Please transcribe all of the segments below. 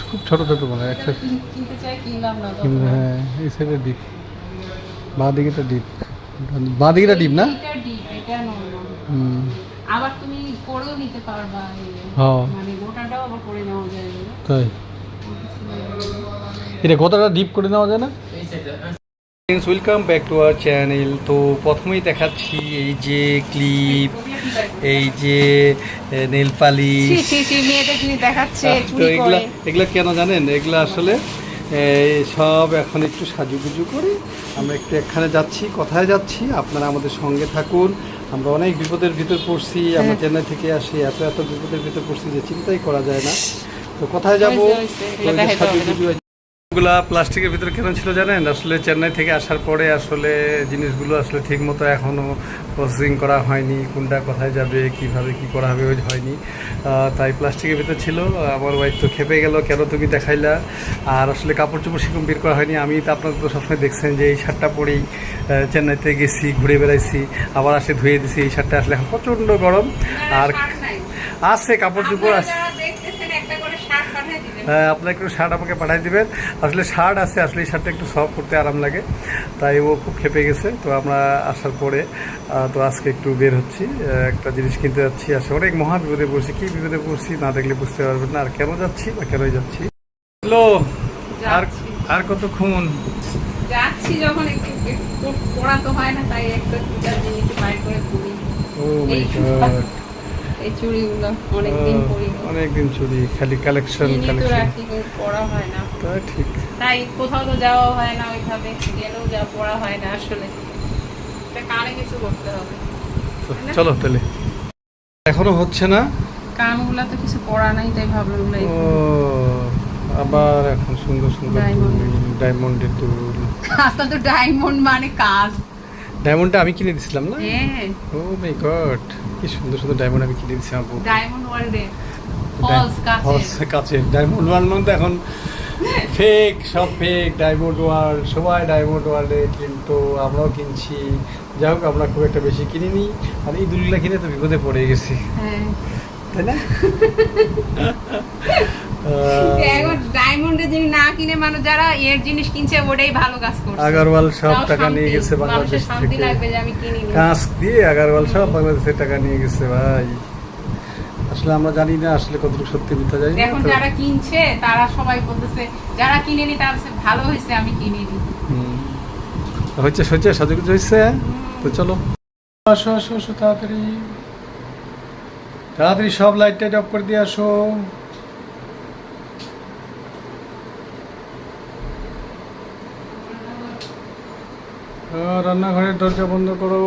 খুব ছোট ছোট মানে এক সাইড হ্যাঁ এই সাইডে ডিপ বাঁ দিকেটা ডিপ বাঁ দিকেটা ডিপ না হুম। আবার তুমি করেও নিতে পারবা মানে গোটাটাও আবার করে নেওয়া যায় তাই। এটা কতটা ডিপ করে নেওয়া যায় না? Welcome back to our channel তো প্রথমেই দেখাচ্ছি এই যে ক্লিপ এই যে নেল পালিশ ছি, ছি, ছি, মেয়েদের জিনিস দেখাচ্ছে তো এগুলা এগুলা কেন জানেন? এগুলা আসলে সব এখন একটু সাজুগুজু করে আমরা একটু এখানে যাচ্ছি কোথায় যাচ্ছি? আপনারা আমাদের সঙ্গে থাকুন। আমরা অনেক বিপদের ভিতর পড়ছি আমরা হ্যাঁ। চেন্নাই থেকে আসি এত এত বিপদের ভিতর পড়ছি যে চিন্তাই করা যায় না। তো কোথায় যাব। সাজুগুজু এগুলা প্লাস্টিকের ভিতরে কেন ছিল জানেন? আসলে চেন্নাই থেকে আসার পরে আসলে জিনিসগুলো আসলে ঠিক মতো এখনও প্রসেসিং করা হয়নি কোনটা কোথায় যাবে কীভাবে কি করা হবে ওই হয়নি। তাই প্লাস্টিকের ভিতরে ছিল আমার ওয়াইফ তো খেপে গেল কেন তুমি দেখাইলা? আর আসলে কাপড় চোপড় সেরকম বের করা হয়নি। আমি তো আপনারা তো সবসময় দেখছেন যে এই শার্টটা পরেই চেন্নাইতে গেছি ঘুরে বেড়াইছি আবার আসে ধুয়ে দিছি এই শার্টটা আসলে এখন প্রচণ্ড গরম। আর আছে কাপড় চোপড় আছে যারা দেখতেছেন একটা করে শার্ট পাঠিয়ে দিবেন হ্যাঁ আপনার একটু শার্ট আমাকে পাঠিয়ে দিবেন। আসলে শার্ট আছে আসলে এই শার্টটা একটু সফট করতে আরাম লাগে। তাই ও খুব খেপে গেছে। তো আমরা আসার পরে তো আজকে একটু বের হচ্ছি। একটা জিনিস কিনতে যাচ্ছি। আসলে অনেক মহা বিপদে পড়ছি। কি বিপদে পড়ছি না দেখলে বুঝতে পারবেন না। আর কেন যাচ্ছি বা কেনই যাচ্ছি? হ্যালো আর। আর কতক্ষণ? যাচ্ছি যখন একটু পড়া তো হয় না তাই একটা দুটা জিনিস বাইর করে ও মাই গড এই চুড়িগুলো অনেকদিন পরি অনেকদিন চুরি খালি কালেকশন তো কালেকশন পড়া হয় না। তা ঠিক। তাই কোথাও তো যাওয়া হয় না ওইভাবে গেলেও যা পড়া হয় না আসলে। এটা কানে কিছু করতে হবে। চলো তাহলে। এখনও হচ্ছে না? কানগুলা তো কিছু পড়া নাই তাই ভাবলাম ও আবার এখন সুন্দর সুন্দর. ডায়মন্ডের দুল। আজকাল তো ডায়মন্ড মানে কাজ। ডায়মন্ডটা আমি কিনে দিছিলাম না? হ্যাঁ। ও মাই গড কি সুন্দর সুন্দর ডায়মন্ড আমি কিনে দিছি আপু। ডায়মন্ড ওয়ার্ল্ডে ফলস কাছে কাছে ডায়মন্ড ওয়ার্ল্ড মধ্যে এখন ফেক সব ফেক ডায়মন্ড ওয়ার্ল্ড সবাই ডায়মন্ড ওয়ার্ল্ডে কিন্তু আমরাও কিনছি। যাই হোক আমরা খুব একটা বেশি কিনিনি। আর এই দুলগুলা কিনে তো বিপদে পড়ে গেছি। হ্যাঁ। তাই না? এখন ডায়মন্ডের না কিনে মানুষ যারা এর জিনিস কিনছে ওটাই ভালো কাজ করছে। আগারওয়াল সব টাকা নিয়ে গেছে বাংলাদেশ থেকে। লাগবে যে আমি কিনি কাঁচ দিয়ে আগারওয়াল সব বাংলাদেশের টাকা নিয়ে গেছে ভাই। আসলে আমরা জানি না আসলে কতটুকু সত্যি মিথ্যা না এখন যারা কিনছে তারা সবাই বলতেছে যারা কিনেনি তারা ভালো হয়েছে আমি কিনিনি হুম। হচ্ছে হচ্ছে সাজু হয়েছে। তো চলো। আসো আসো আসো তাড়াতাড়ি। তাড়াতাড়ি সব লাইট টাইট অফ করে দিয়ে আসো। রান্নাঘরের দরজা বন্ধ করো।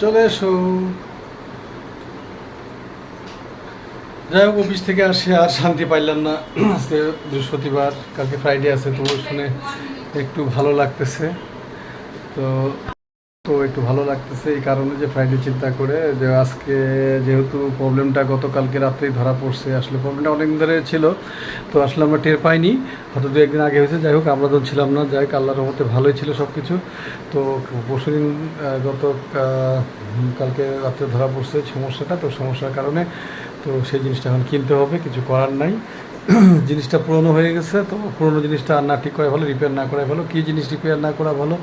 চলে এসো। যাই হোক অফিস থেকে আসে আর শান্তি পাইলাম না। আজকে বৃহস্পতিবার কালকে ফ্রাইডে আছে তো শুনে একটু ভালো লাগতেছে। তো তো একটু ভালো লাগতেছে এই কারণে যে ফ্রাইডে চিন্তা করে যে আজকে যেহেতু প্রবলেমটা গতকালকে রাত্রেই ধরা পড়ছে, আসলে প্রবলেমটা অনেক ধরে ছিল, তো আসলে আমরা টের পাইনি। হয়তো দু একদিন আগে হয়েছে, যাই হোক, আমরা তো ছিলাম না, যাই হোক, আল্লাহর রহমতে ভালোই ছিল সব কিছু তো পরশুদিন গত কালকে রাত্রে ধরা পড়ছে সমস্যাটা, তো সমস্যার কারণে তো সেই জিনিসটা এখন কিনতে হবে, কিছু করার নাই। জিনিসটা পুরনো হয়ে গেছে, তো পুরনো জিনিসটা আর না ঠিক করা ভালো রিপেয়ার না করা ভালো। কী জিনিস রিপেয়ার না করা ভালো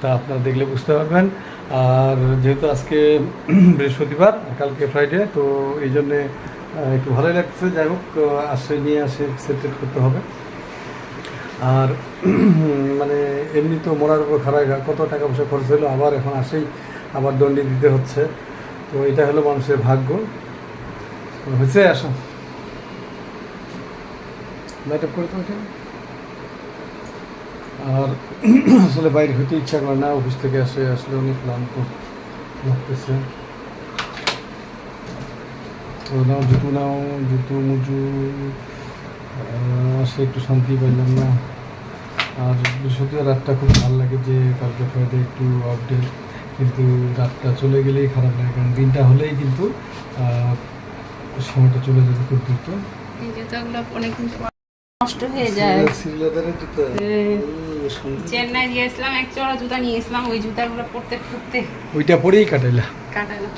তা আপনারা দেখলে বুঝতে পারবেন। আর যেহেতু আজকে বৃহস্পতিবার, কালকে ফ্রাইডে তো এই জন্যে একটু ভালোই লাগছে যাই হোক আসে নিয়ে আসে সেটেল করতে হবে। আর মানে এমনি তো মরার উপর খারাপ কত টাকা পয়সা খরচ হলো, আবার এখন আসেই, আবার দণ্ডি দিতে হচ্ছে। তো এটা হলো মানুষের ভাগ্য। হয়েছে, আসো। লাইট আপ করে তো আর আসলে বাইরে হইতে ইচ্ছা করে না অফিস থেকে আসে আসলে অনেক ক্লান্ত লাগতেছে। তো নাও জুতো নাও জুতো মুজু আহ, আসে একটু শান্তি পাইলাম না। আর বৃহস্পতিবার রাতটা খুব ভালো লাগে যে কালকে ফ্রাইডে একটু আপডেট কিন্তু রাতটা চলে গেলেই খারাপ লাগে কারণ দিনটা হলেই কিন্তু সময়টা চলে যাবে খুব দ্রুত। নষ্ট হয়ে যায়। চেন্নাই গিয়েছিলাম এক চড়া জুতা নিয়েছিলাম ওই জুতাগুলো পরতে পরতে ওইটা পরেই কাটাইলা? কাটালো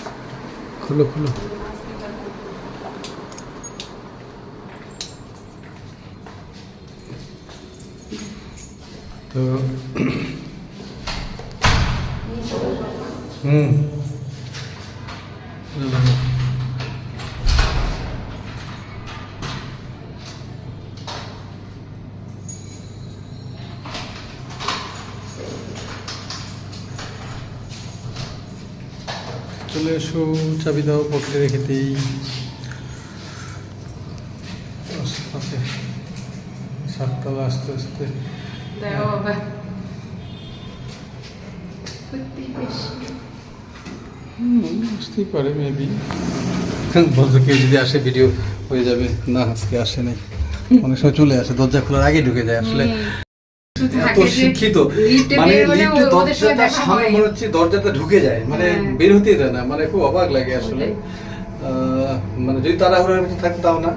খুলো খুলো। তো হুম। চলে এসো চাবি দাও পকেটে রেখে দিই। আস্তে আস্তে সাততলা আস্তে আস্তে হুম, আসতেই পারে মেবি বলতো কেউ যদি আসে ভিডিও হয়ে যাবে। না আজকে আসে নাই। অনেক সময় চলে আসে দরজা খোলার আগে ঢুকে যায় আসলে। এত শিক্ষিত। মানে লিফটে সামনে মনে হচ্ছে দরজাটা ঢুকে যায় মানে হ্যাঁ। বের দেয় না মানে খুব অবাক লাগে আসলে। আহ, মানে যদি তাড়াহুড়ার মধ্যে থাকতে তাও না।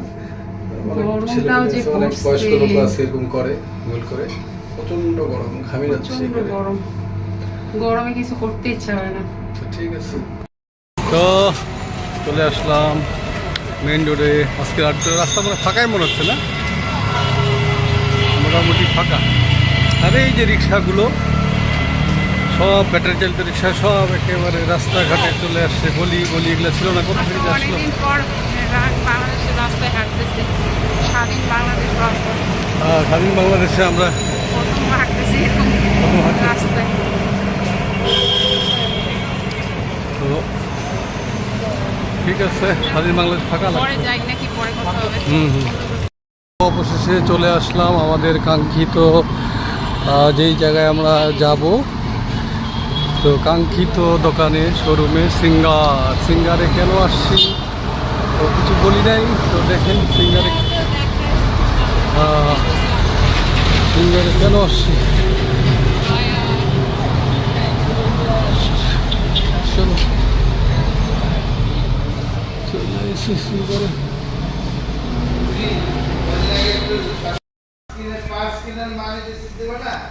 অনেক গরমটাও ছেলেমেয়ে যে আছে, অনেক পড়ছে। বয়স্ক লোক আছে এরকম করে ভুল করে। প্রচণ্ড গরম ঘামে যাচ্ছে গরম। গরমে কিছু করতে ইচ্ছা করে না। ঠিক আছে। তো চলে আসলাম মেন রোডে আজকে রাস্তা মানে ফাঁকাই মনে হচ্ছে না? মোটামুটি ফাঁকা। আর এই যে রিক্সাগুলো সব ব্যাটারি চালিত রিক্সা সব একেবারে রাস্তাঘাটে চলে আসছে গলি গলি এগুলো ছিল না কোথা থেকে আসলো? রাস্তায় হাঁটতেছে। স্বাধীন বাংলাদেশ আমরা তো ঠিক আছে স্বাধীন বাংলাদেশ হবে। হুম হুম। অবশেষে চলে আসলাম আমাদের কাঙ্ক্ষিত যেই জায়গায় আমরা যাব, তো কাঙ্ক্ষিত দোকানে শোরুমে সিঙ্গার। সিঙ্গারে কেন আসছি? তো কিছু বলি নাই, তো দেখেন সিঙ্গারে সিঙ্গারে কেন আসছি? সিঙ্গারে।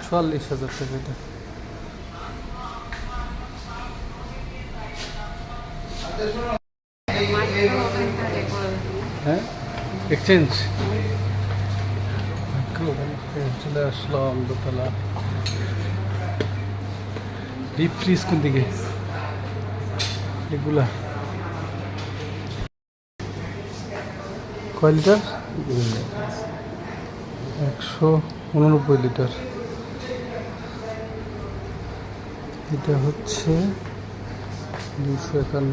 চুয়াল্লিশ হাজার টাকা এটা। হ্যাঁ? এক্সচেঞ্জ চলে আসলাম দোতলা। ডিপ ফ্রিজ কোন দিকে? এগুলা। কয় লিটার? একশো উননব্বই লিটার। এটা হচ্ছে দুশো একান্ন।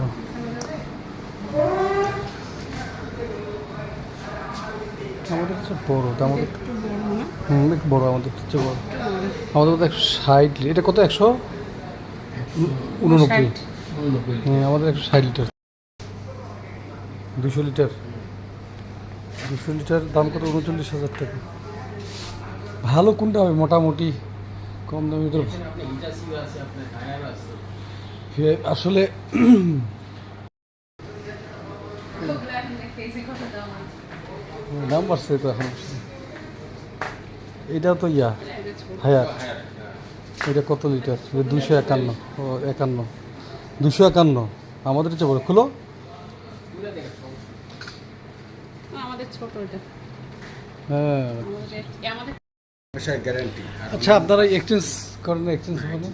আমাদের হচ্ছে বড় তো আমাদের হুম একটু বড় আমাদের হচ্ছে বড়। আমাদের তো একশো ষাট লি- এটা কত একশো? উননব্বই। হ্যাঁ আমাদের একশো ষাট লিটার। দুশো লিটার। দুশো লিটার দাম কত? উনচল্লিশ হাজার টাকা। ভালো কোনটা হবে? মোটামুটি কম দামি তো আসলে দাম বাড়ছে তো এখন। এটা তো ইয়া হায়ার এটা কত লিটার দুশো একান্ন। ও একান্ন। দুশো একান্ন। আমাদের হচ্ছে বড়। খুলো। আমাদের ছোট এটা। হ্যাঁ। গ্যারান্টি আচ্ছা আপনারা এক্সচেঞ্জ করেন এক্সচেঞ্জ হবে না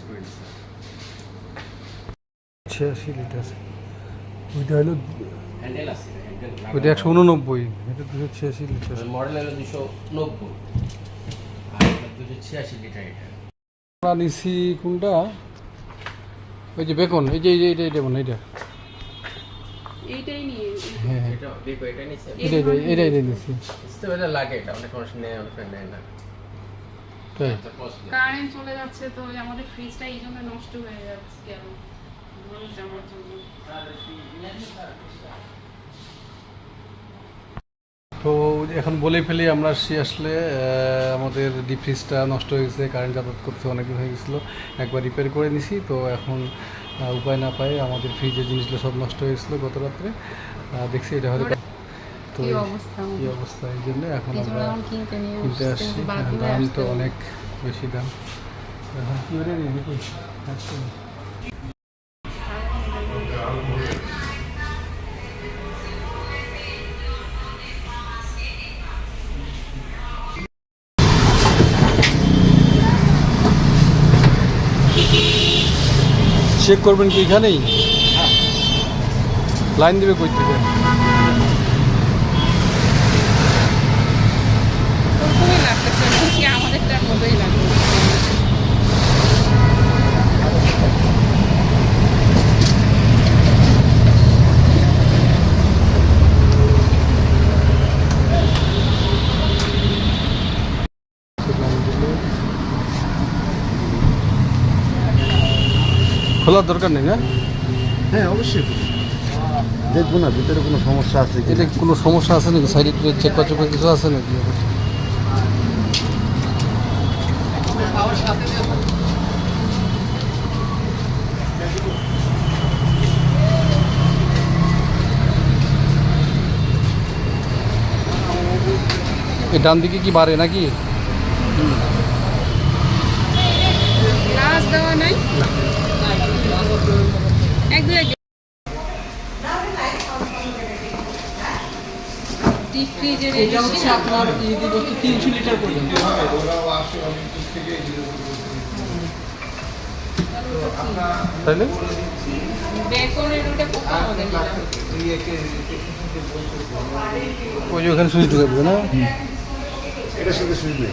ছিয়াশি লিটার ওইটা হলো হ্যান্ডেল আছে হ্যান্ডেল ওইটা একশো উননব্বই এটা দুশো ছিয়াশি লিটার। মডেল হলো দুশো নব্বই। দুশো ছিয়াশি লিটার এটা। আমরা নিছি কোনটা? ওই যে বেকন এই যে এই যে এইটা এইটা মনে এইটা। এইটাই নিয়ে হ্যাঁ হ্যাঁ। এটা দেখো এটা নিচে এটা এটা এটা এটা নিছি। বুঝতে পারলে লাগে এটা অনেক মানুষ নেয় অনেক নেয় না। তাই এটা costly। কারেন্ট চলে যাচ্ছে তো আমাদের ফ্রিজটা এই জন্য নষ্ট হয়ে যাচ্ছে কেন? মানুষ আমার জন্য। তো এখন বলে ফেলি আমরা আসলে আমাদের ডিপ ফ্রিজটা নষ্ট হয়ে গেছে কারেন্ট যাতায়াত করতে অনেকদিন হয়ে গেছিল। একবার রিপেয়ার করে নিছি তো এখন উপায় না পাই আমাদের ফ্রিজের জিনিসগুলো সব নষ্ট হয়ে গেছিল গত রাত্রে। দেখছি এটা হয়তো তো কি অবস্থা? এই জন্য এখন আমরা কিনতে আসছি, আসছি। বাকি হ্যাঁ, দাম তো অনেক বেশি দাম। এখন কি করে নিই নাকি আচ্ছা। চেক করবেন কি এখানেই? লাইন দেবে কই থেকে ওরকমই লাগতেছে মতোই লাগছে খোলার দরকার নেই না? হ্যাঁ অবশ্যই। দেখব না ভিতরে কোনো সমস্যা আছে এটা কোনো সমস্যা আছে নাকি? সাইডে চেক করা কিছু আছে নাকি? এ ডান দিকে কি বাড়ে নাকি গ্লাস দেওয়া নাই এক দুই এক ডিপ ফ্রিজের এটা হচ্ছে আপনার ইদি হচ্ছে তিনশো লিটার পর্যন্ত। তাইলে বেকনের ওটা কত আমাদের ওই যে ওখানে সুইচ না?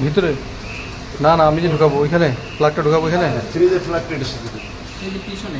ভিতরে? না না আমি যে ঢুকাবো ওইখানে? প্লাগটা ঢুকাবো ওইখানে? ফ্রিজের ফ্ল্যাগটা এটার সাথে এই যে পিছনে।